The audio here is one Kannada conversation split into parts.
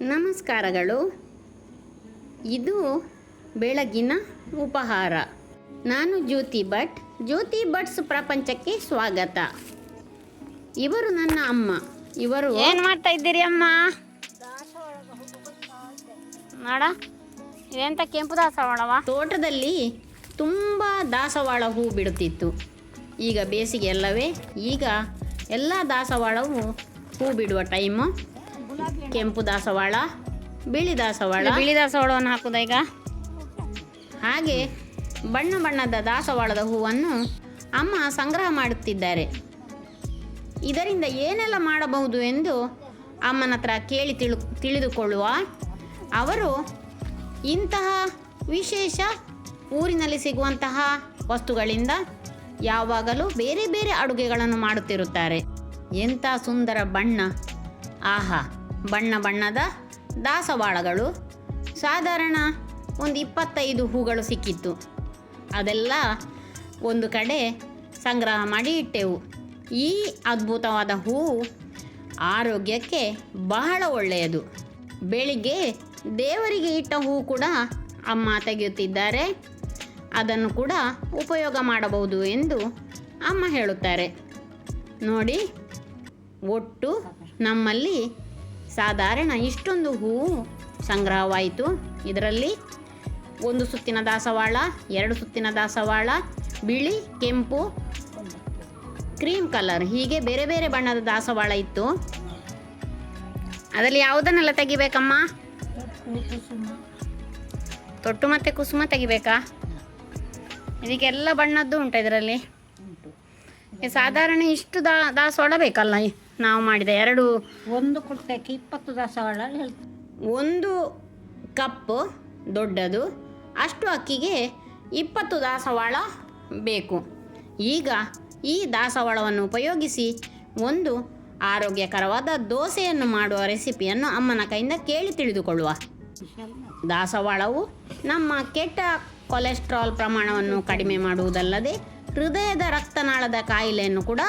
ನಮಸ್ಕಾರಗಳು. ಇದು ಬೆಳಗಿನ ಉಪಹಾರ. ನಾನು ಜ್ಯೋತಿ ಭಟ್. ಜ್ಯೋತಿ ಭಟ್ಸ್ ಪ್ರಪಂಚಕ್ಕೆ ಸ್ವಾಗತ. ಇವರು ನನ್ನ ಅಮ್ಮ. ಇವರು ಏನು ಮಾಡ್ತಾ ಇದ್ದೀರಿ ಅಮ್ಮ? ಮಾಡ. ಎಂತ ಕೆಂಪು ದಾಸವಾಳವ? ತೋಟದಲ್ಲಿ ತುಂಬ ದಾಸವಾಳ ಹೂ ಬಿಡುತ್ತಿತ್ತು. ಈಗ ಬೇಸಿಗೆ ಅಲ್ಲವೇ? ಈಗ ಎಲ್ಲ ದಾಸವಾಳವು ಹೂ ಬಿಡುವ ಟೈಮು. ಕೆಂಪು ದಾಸವಾಳ ಬಿಳಿ ದಾಸವಾಳ. ಬಿಳಿ ದಾಸವಾಳವನ್ನು ಹಾಕುದ ಈಗ? ಹಾಗೆ ಬಣ್ಣ ಬಣ್ಣದ ದಾಸವಾಳದ ಹೂವನ್ನು ಅಮ್ಮ ಸಂಗ್ರಹ ಮಾಡುತ್ತಿದ್ದಾರೆ. ಇದರಿಂದ ಏನೆಲ್ಲ ಮಾಡಬಹುದು ಎಂದು ಅಮ್ಮನ ಹತ್ರ ಕೇಳಿ ತಿಳು ತಿಳಿದುಕೊಳ್ಳುವ. ಅವರು ಇಂತಹ ವಿಶೇಷ ಊರಿನಲ್ಲಿ ಸಿಗುವಂತಹ ವಸ್ತುಗಳಿಂದ ಯಾವಾಗಲೂ ಬೇರೆ ಬೇರೆ ಅಡುಗೆಗಳನ್ನು ಮಾಡುತ್ತಿರುತ್ತಾರೆ. ಎಂಥ ಸುಂದರ ಬಣ್ಣ. ಆಹಾ. ಬಣ್ಣ ಬಣ್ಣದ ದಾಸವಾಳಗಳು. ಸಾಧಾರಣ ಒಂದು ಇಪ್ಪತ್ತೈದು ಹೂಗಳು ಸಿಕ್ಕಿತ್ತು. ಅದೆಲ್ಲ ಒಂದು ಕಡೆ ಸಂಗ್ರಹ ಮಾಡಿ ಇಟ್ಟೆವು. ಈ ಅದ್ಭುತವಾದ ಹೂವು ಆರೋಗ್ಯಕ್ಕೆ ಬಹಳ ಒಳ್ಳೆಯದು. ಬೆಳಿಗ್ಗೆ ದೇವರಿಗೆ ಇಟ್ಟ ಹೂ ಕೂಡ ಅಮ್ಮ ತೆಗೆಯುತ್ತಿದ್ದಾರೆ. ಅದನ್ನು ಕೂಡ ಉಪಯೋಗ ಮಾಡಬಹುದು ಎಂದು ಅಮ್ಮ ಹೇಳುತ್ತಾರೆ. ನೋಡಿ, ಒಟ್ಟು ನಮ್ಮಲ್ಲಿ ಸಾಧಾರಣ ಇಷ್ಟೊಂದು ಹೂವು ಸಂಗ್ರಹವಾಯಿತು. ಇದರಲ್ಲಿ ಒಂದು ಸುತ್ತಿನ ದಾಸವಾಳ, ಎರಡು ಸುತ್ತಿನ ದಾಸವಾಳ, ಬಿಳಿ, ಕೆಂಪು ಕ್ರೀಮ್ ಕಲರ್, ಹೀಗೆ ಬೇರೆ ಬೇರೆ ಬಣ್ಣದ ದಾಸವಾಳ ಇತ್ತು. ಅದರಲ್ಲಿ ಯಾವುದನ್ನೆಲ್ಲ ತೆಗಿಬೇಕಮ್ಮ? ತೊಟ್ಟು ಮತ್ತೆ ಕುಸುಮ ತೆಗಿಬೇಕಾ? ಇದಕ್ಕೆಲ್ಲ ಬಣ್ಣದ್ದು ಉಂಟು ಇದರಲ್ಲಿ. ಸಾಧಾರಣ ಇಷ್ಟು ದಾ ದಾಸವಾಳ ಬೇಕಲ್ಲ? ನಾವು ಮಾಡಿದ ಎರಡು ಒಂದು ಕುಟ್ಟಕ್ಕೆ ಇಪ್ಪತ್ತು ದಾಸವಾಳ ಒಂದು ಕಪ್ ದೊಡ್ಡದು ಅಷ್ಟು ಅಕ್ಕಿಗೆ ಇಪ್ಪತ್ತು ದಾಸವಾಳ ಬೇಕು. ಈಗ ಈ ದಾಸವಾಳವನ್ನು ಉಪಯೋಗಿಸಿ ಒಂದು ಆರೋಗ್ಯಕರವಾದ ದೋಸೆಯನ್ನು ಮಾಡುವ ರೆಸಿಪಿಯನ್ನು ಅಮ್ಮನ ಕೈಯಿಂದ ಕೇಳಿ ತಿಳಿದುಕೊಳ್ಳುವ. ದಾಸವಾಳವು ನಮ್ಮ ಕೆಟ್ಟ ಕೊಲೆಸ್ಟ್ರಾಲ್ ಪ್ರಮಾಣವನ್ನು ಕಡಿಮೆ ಮಾಡುವುದಲ್ಲದೆ ಹೃದಯದ ರಕ್ತನಾಳದ ಕಾಯಿಲೆಯನ್ನು ಕೂಡ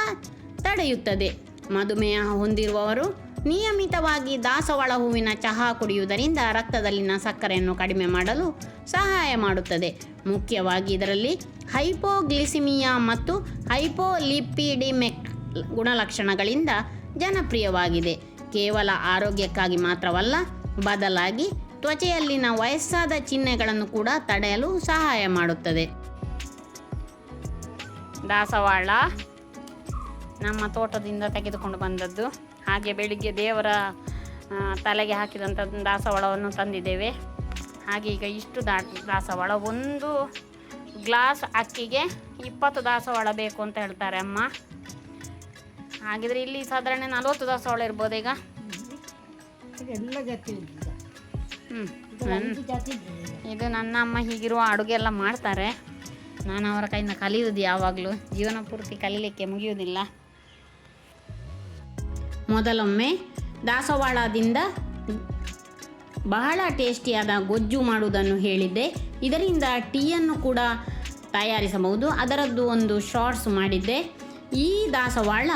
ತಡೆಯುತ್ತದೆ. ಮಧುಮೇಹ ಹೊಂದಿರುವವರು ನಿಯಮಿತವಾಗಿ ದಾಸವಾಳ ಹೂವಿನ ಚಹಾ ಕುಡಿಯುವುದರಿಂದ ರಕ್ತದಲ್ಲಿನ ಸಕ್ಕರೆಯನ್ನು ಕಡಿಮೆ ಮಾಡಲು ಸಹಾಯ ಮಾಡುತ್ತದೆ. ಮುಖ್ಯವಾಗಿ ಇದರಲ್ಲಿ ಹೈಪೋಗ್ಲಿಸಿಮಿಯಾ ಮತ್ತು ಹೈಪೋಲಿಪಿಡಿಮೆಕ್ ಗುಣಲಕ್ಷಣಗಳಿಂದ ಜನಪ್ರಿಯವಾಗಿದೆ. ಕೇವಲ ಆರೋಗ್ಯಕ್ಕಾಗಿ ಮಾತ್ರವಲ್ಲ, ಬದಲಾಗಿ ತ್ವಚೆಯಲ್ಲಿನ ವಯಸ್ಸಾದ ಚಿಹ್ನೆಗಳನ್ನು ಕೂಡ ತಡೆಯಲು ಸಹಾಯ ಮಾಡುತ್ತದೆ. ದಾಸವಾಳ ನಮ್ಮ ತೋಟದಿಂದ ತೆಗೆದುಕೊಂಡು ಬಂದದ್ದು. ಹಾಗೆ ಬೆಳಿಗ್ಗೆ ದೇವರ ತಲೆಗೆ ಹಾಕಿದಂಥ ದಾಸವಾಳವನ್ನು ತಂದಿದ್ದೇವೆ. ಹಾಗೆ ಈಗ ಇಷ್ಟು ದಾ ದಾಸವಾಳ. ಒಂದು ಗ್ಲಾಸ್ ಅಕ್ಕಿಗೆ ಇಪ್ಪತ್ತು ದಾಸವಾಳ ಬೇಕು ಅಂತ ಹೇಳ್ತಾರೆ ಅಮ್ಮ. ಹಾಗಿದ್ರೆ ಇಲ್ಲಿ ಸಾಧಾರಣ ನಲವತ್ತು ದಾಸವಾಳ ಇರ್ಬೋದು ಈಗ. ಎಲ್ಲ ಜಾತಿ. ಹ್ಞೂ ಇದು ನನ್ನ ಅಮ್ಮ ಹೀಗಿರುವ ಅಡುಗೆ ಎಲ್ಲ ಮಾಡ್ತಾರೆ. ನಾನು ಅವರ ಕೈಯಿಂದ ಕಲಿಯುವುದು ಯಾವಾಗಲೂ. ಜೀವನ ಪೂರ್ತಿ ಕಲೀಲಿಕ್ಕೆ ಮುಗಿಯುವುದಿಲ್ಲ. ಮೊದಲೊಮ್ಮೆ ದಾಸವಾಳದಿಂದ ಬಹಳ ಟೇಸ್ಟಿಯಾದ ಗೊಜ್ಜು ಮಾಡುವುದನ್ನು ಹೇಳಿದ್ದೆ. ಇದರಿಂದ ಟೀಯನ್ನು ಕೂಡ ತಯಾರಿಸಬಹುದು. ಅದರದ್ದು ಒಂದು ಶಾರ್ಟ್ಸ್ ಮಾಡಿದ್ದೆ. ಈ ದಾಸವಾಳ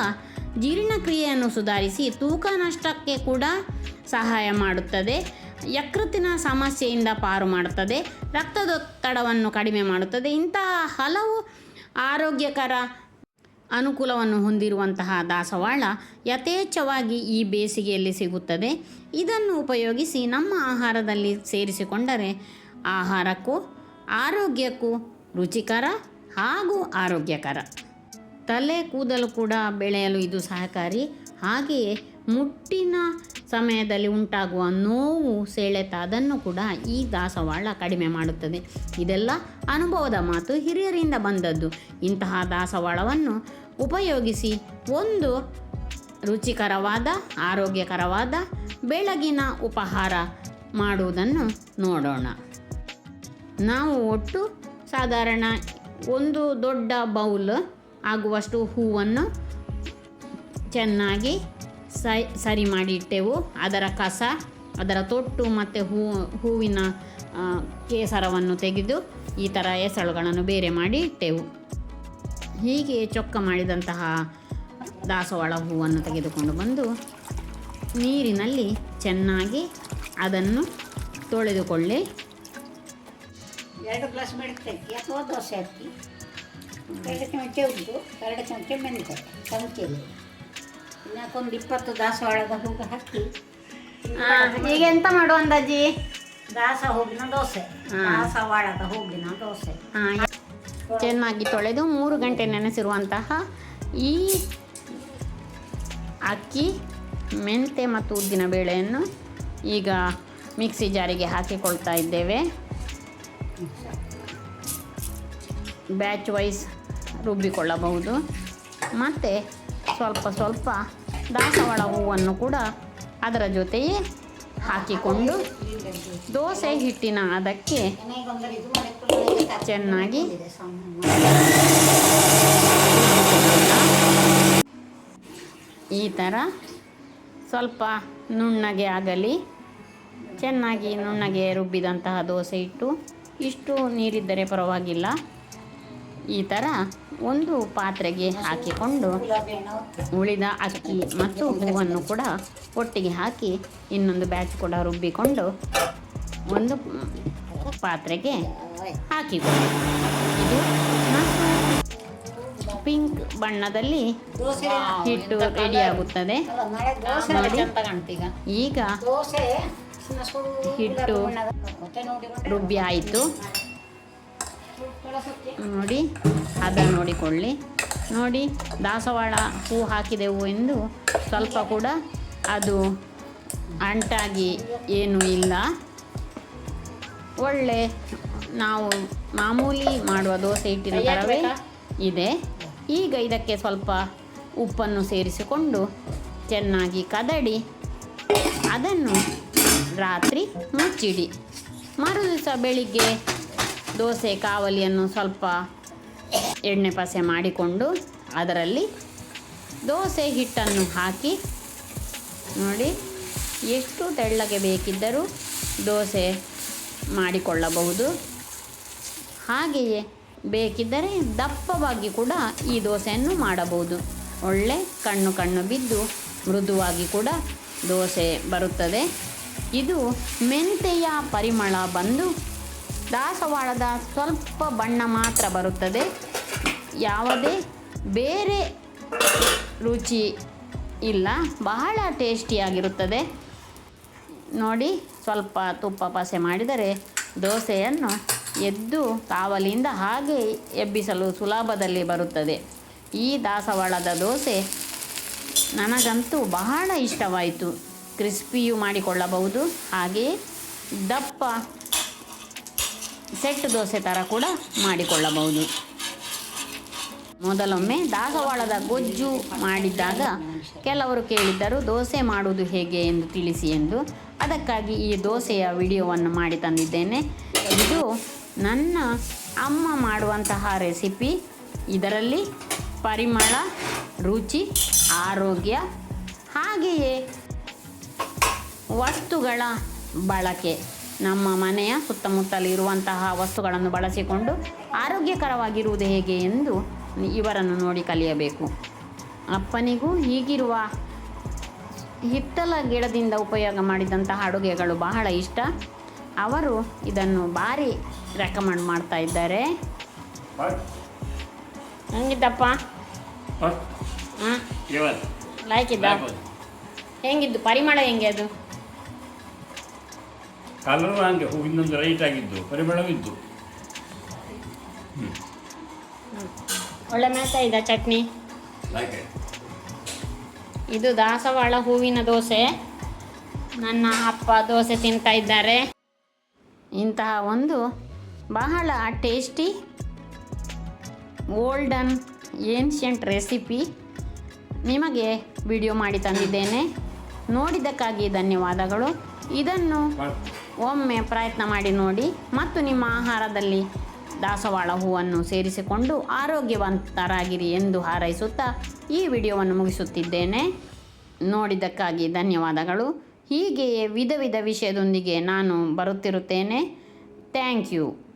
ಜೀರ್ಣಕ್ರಿಯೆಯನ್ನು ಸುಧಾರಿಸಿ ತೂಕ ನಷ್ಟಕ್ಕೆ ಕೂಡ ಸಹಾಯ ಮಾಡುತ್ತದೆ. ಯಕೃತ್ತಿನ ಸಮಸ್ಯೆಯಿಂದ ಪಾರು ಮಾಡುತ್ತದೆ. ರಕ್ತದೊತ್ತಡವನ್ನು ಕಡಿಮೆ ಮಾಡುತ್ತದೆ. ಇಂತಹ ಹಲವು ಆರೋಗ್ಯಕರ ಅನುಕೂಲವನ್ನು ಹೊಂದಿರುವಂತಹ ದಾಸವಾಳ ಯಥೇಚ್ಛವಾಗಿ ಈ ಬೇಸಿಗೆಯಲ್ಲಿ ಸಿಗುತ್ತದೆ. ಇದನ್ನು ಉಪಯೋಗಿಸಿ ನಮ್ಮ ಆಹಾರದಲ್ಲಿ ಸೇರಿಸಿಕೊಂಡರೆ ಆಹಾರಕ್ಕೂ, ಆರೋಗ್ಯಕ್ಕೂ ರುಚಿಕರ ಹಾಗೂ ಆರೋಗ್ಯಕರ. ತಲೆ ಕೂದಲು ಕೂಡ ಬೆಳೆಯಲು ಇದು ಸಹಕಾರಿ. ಹಾಗೆಯೇ ಮುಟ್ಟಿನ ಸಮಯದಲ್ಲಿ ಉಂಟಾಗುವ ನೋವು, ಸೆಳೆತ ಅದನ್ನು ಕೂಡ ಈ ದಾಸವಾಳ ಕಡಿಮೆ ಮಾಡುತ್ತದೆ. ಇದೆಲ್ಲ ಅನುಭವದ ಮಾತು ಹಿರಿಯರಿಂದ ಬಂದದ್ದು. ಇಂತಹ ದಾಸವಾಳವನ್ನು ಉಪಯೋಗಿಸಿ ಒಂದು ರುಚಿಕರವಾದ, ಆರೋಗ್ಯಕರವಾದ ಬೆಳಗಿನ ಉಪಹಾರ ಮಾಡುವುದನ್ನು ನೋಡೋಣ. ನಾವು ಒಟ್ಟು ಸಾಧಾರಣ ಒಂದು ದೊಡ್ಡ ಬೌಲ್ ಆಗುವಷ್ಟು ಹೂವನ್ನು ಚೆನ್ನಾಗಿ ಸೈ, ಸರಿ ಮಾಡಿ ಇಟ್ಟೆವು ಅದರ ಕಸ, ಅದರ ತೊಟ್ಟು ಮತ್ತು ಹೂ, ಹೂವಿನ ಕೇಸರವನ್ನು ತೆಗೆದು ಈ ಥರ ಎಸಳುಗಳನ್ನು ಬೇರೆ ಮಾಡಿ ಇಟ್ಟೆವು ಹೀಗೆ ಚೊಕ್ಕ ಮಾಡಿದಂತಹ ದಾಸವಾಳ ಹೂವನ್ನು ತೆಗೆದುಕೊಂಡು ಬಂದು ನೀರಿನಲ್ಲಿ ಚೆನ್ನಾಗಿ ಅದನ್ನು ತೊಳೆದುಕೊಳ್ಳಿ. ಎರಡು ಗ್ಲಾಸ್ ಮೆಣತೆ ಅಥವಾ ದೋಸೆ ಹಾಕಿ. ಎರಡು ಚಮಚೆ ಉದ್ದು ಎರಡು ಚಮಚೆ ಮೆಣತೆ ಚಮಚೆಯಲ್ಲಿ ಇನ್ನಕ್ಕೊಂದು ಇಪ್ಪತ್ತು ದಾಸವಾಳದ ಹೂವು ಹಾಕಿ. ಈಗ ಎಂತ ಮಾಡುವ ಅಂದಾಜಿ? ದಾಸ ಹೂವಿನ ದೋಸೆ. ದಾಸವಾಳದ ಹೂವಿನ ದೋಸೆ. ಹಾಂ ಚೆನ್ನಾಗಿ ತೊಳೆದು ಮೂರು ಗಂಟೆ ನೆನೆಸಿರುವಂತಹ ಈ ಅಕ್ಕಿ ಮೆಂತೆ ಮತ್ತು ಉದ್ದಿನ ಬೇಳೆಯನ್ನು ಈಗ ಮಿಕ್ಸಿ ಜಾರಿಗೆ ಹಾಕಿಕೊಳ್ತಾ ಇದ್ದೇವೆ. ಬ್ಯಾಚ್ ವೈಸ್ ರುಬ್ಬಿಕೊಳ್ಳಬಹುದು. ಮತ್ತು ಸ್ವಲ್ಪ ಸ್ವಲ್ಪ ದಾಸವಾಳ ಹೂವನ್ನು ಕೂಡ ಅದರ ಜೊತೆಯೇ ಹಾಕಿಕೊಂಡು ದೋಸೆ ಹಿಟ್ಟಿನ ಅದಕ್ಕೆ ಚೆನ್ನಾಗಿ ಈ ಥರ ಸ್ವಲ್ಪ ನುಣ್ಣಗೆ ಆಗಲಿ, ಚೆನ್ನಾಗಿ ನುಣ್ಣಗೆ ರುಬ್ಬಿದಂತಹ ದೋಸೆ ಇಟ್ಟು ಇಷ್ಟು ನೀರಿದ್ದರೆ ಪರವಾಗಿಲ್ಲ. ಈ ಥರ ಒಂದು ಪಾತ್ರೆಗೆ ಹಾಕಿಕೊಂಡು ಉಳಿದ ಅಕ್ಕಿ ಮತ್ತು ಹೂವನ್ನು ಕೂಡ ಒಟ್ಟಿಗೆ ಹಾಕಿ ಇನ್ನೊಂದು ಬ್ಯಾಚ್ ಕೂಡ ರುಬ್ಬಿಕೊಂಡು ಒಂದು ಪಾತ್ರೆಗೆ ಹಾಕಿಕೊಂಡು ಇದು ಪಿಂಕ್ ಬಣ್ಣದಲ್ಲಿ ಹಿಟ್ಟು ನೋಡಿ. ಕಾಣ್ತೀಗ ಈಗ ಹಿಟ್ಟು ರುಬ್ಬಿ ಆಯಿತು ನೋಡಿ ಅದನ್ನು ನೋಡಿಕೊಳ್ಳಿ. ನೋಡಿ ದಾಸವಾಳ ಹೂ ಹಾಕಿದೆವು ಎಂದು ಸ್ವಲ್ಪ ಕೂಡ ಅದು ಅಂಟಾಗಿ ಏನೂ ಇಲ್ಲ. ಒಳ್ಳೆ ನಾವು ಮಾಮೂಲಿ ಮಾಡುವ ದೋಸೆ ಹಿಟ್ಟಿನ ಥರವೇ ಇದೆ. ಈಗ ಇದಕ್ಕೆ ಸ್ವಲ್ಪ ಉಪ್ಪನ್ನು ಸೇರಿಸಿಕೊಂಡು ಚೆನ್ನಾಗಿ ಕದಡಿ. ಅದನ್ನು ರಾತ್ರಿ ಮುಚ್ಚಿಡಿ. ಮರು ದಿವಸ ಬೆಳಿಗ್ಗೆ ದೋಸೆ, ಕಾವಲಿಯನ್ನು ಸ್ವಲ್ಪ ಎಣ್ಣೆ ಪಸೆ ಮಾಡಿಕೊಂಡು ಅದರಲ್ಲಿ ದೋಸೆ ಹಿಟ್ಟನ್ನು ಹಾಕಿ ನೋಡಿ, ಎಷ್ಟು ತೆಳ್ಳಗೆ ಬೇಕಿದ್ದರೂ ದೋಸೆ ಮಾಡಿಕೊಳ್ಳಬಹುದು. ಹಾಗೆಯೇ ಬೇಕಿದ್ದರೆ ದಪ್ಪವಾಗಿ ಕೂಡ ಈ ದೋಸೆಯನ್ನು ಮಾಡಬಹುದು. ಒಳ್ಳೆ ಕಣ್ಣು ಕಣ್ಣು ಬಿದ್ದು ಮೃದುವಾಗಿ ಕೂಡ ದೋಸೆ ಬರುತ್ತದೆ. ಇದು ಮೆಂತೆಯ ಪರಿಮಳ ಬಂದು ದಾಸವಾಳದ ಸ್ವಲ್ಪ ಬಣ್ಣ ಮಾತ್ರ ಬರುತ್ತದೆ. ಯಾವುದೇ ಬೇರೆ ರುಚಿ ಇಲ್ಲ. ಬಹಳ ಟೇಸ್ಟಿಯಾಗಿರುತ್ತದೆ ನೋಡಿ, ಸ್ವಲ್ಪ ತುಪ್ಪ ಪಸೆ ಮಾಡಿದರೆ ದೋಸೆಯನ್ನು ಎದ್ದು ಕಾವಲಿಯಿಂದ ಹಾಗೆ ಎಬ್ಬಿಸಲು ಸುಲಭದಲ್ಲಿ ಬರುತ್ತದೆ. ಈ ದಾಸವಾಳದ ದೋಸೆ ನನಗಂತೂ ಬಹಳ ಇಷ್ಟವಾಯಿತು. ಕ್ರಿಸ್ಪಿಯೂ ಮಾಡಿಕೊಳ್ಳಬಹುದು. ಹಾಗೆಯೇ ದಪ್ಪ ಸೆಟ್ ದೋಸೆ ಥರ ಕೂಡ ಮಾಡಿಕೊಳ್ಳಬಹುದು. ಮೊದಲೊಮ್ಮೆ ದಾಸವಾಳದ ಗೊಜ್ಜು ಮಾಡಿದ್ದಾಗ ಕೆಲವರು ಕೇಳಿದ್ದರು, ದೋಸೆ ಮಾಡುವುದು ಹೇಗೆ ಎಂದು ತಿಳಿಸಿ ಎಂದು. ಅದಕ್ಕಾಗಿ ಈ ದೋಸೆಯ ವಿಡಿಯೋವನ್ನು ಮಾಡಿ ತಂದಿದ್ದೇನೆ. ಇದು ನನ್ನ ಅಮ್ಮ ಮಾಡುವಂತಹ ರೆಸಿಪಿ. ಇದರಲ್ಲಿ ಪರಿಮಳ, ರುಚಿ, ಆರೋಗ್ಯ, ಹಾಗೆಯೇ ವಸ್ತುಗಳ ಬಳಕೆ. ನಮ್ಮ ಮನೆಯ ಸುತ್ತಮುತ್ತಲಿರುವಂತಹ ವಸ್ತುಗಳನ್ನು ಬಳಸಿಕೊಂಡು ಆರೋಗ್ಯಕರವಾಗಿರುವುದು ಹೇಗೆ ಎಂದು ಇವರನ್ನು ನೋಡಿ ಕಲಿಯಬೇಕು. ಅಪ್ಪನಿಗೂ ಹೀಗಿರುವ ಹಿತ್ತಲ ಗಿಡದಿಂದ ಉಪಯೋಗ ಮಾಡಿದಂತಹ ಅಡುಗೆಗಳು ಬಹಳ ಇಷ್ಟ. ಅವರು ಇದನ್ನು ಭಾರಿ ರೆಕಮೆಂಡ್ ಮಾಡ್ತಾ ಇದ್ದಾರೆ. ಹೆಂಗಿದ್ದಪ್ಪ? ಹಾಂ ಲೈಕ್ ಇದ್ದ? ಹೆಂಗಿದ್ದು? ಪರಿಮಳ ಹೆಂಗೆ ಅದು? ಕಲರ್ ಹಂಗೆ ಹೂವಿನೊಂದು ರೈಟ್ ಆಗಿದ್ದು ಪರಿಮಳವಿದ್ದು. ಒಳ್ಳೆ ಇದೆ ಚಟ್ನಿ. ಇದು ದಾಸವಾಳ ಹೂವಿನ ದೋಸೆ. ನನ್ನ ಅಪ್ಪ ದೋಸೆ ತಿಂತಾ ಇದ್ದಾರೆ. ಇಂತಹ ಒಂದು ಬಹಳ ಟೇಸ್ಟಿ ಓಲ್ಡನ್ ಏನ್ಷಿಯಂಟ್ ರೆಸಿಪಿ ನಿಮಗೆ ವಿಡಿಯೋ ಮಾಡಿ ತಂದಿದ್ದೇನೆ. ನೋಡಿದ್ದಕ್ಕಾಗಿ ಧನ್ಯವಾದಗಳು. ಇದನ್ನು ಒಮ್ಮೆ ಪ್ರಯತ್ನ ಮಾಡಿ ನೋಡಿ ಮತ್ತು ನಿಮ್ಮ ಆಹಾರದಲ್ಲಿ ದಾಸವಾಳ ಹೂವನ್ನು ಸೇರಿಸಿಕೊಂಡು ಆರೋಗ್ಯವಂತರಾಗಿರಿ ಎಂದು ಹಾರೈಸುತ್ತಾ ಈ ವಿಡಿಯೋವನ್ನು ಮುಗಿಸುತ್ತಿದ್ದೇನೆ. ನೋಡಿದ್ದಕ್ಕಾಗಿ ಧನ್ಯವಾದಗಳು. ಹೀಗೆಯೇ ವಿಧ ವಿಧ ವಿಷಯದೊಂದಿಗೆ ನಾನು ಬರುತ್ತಿರುತ್ತೇನೆ. Thank you.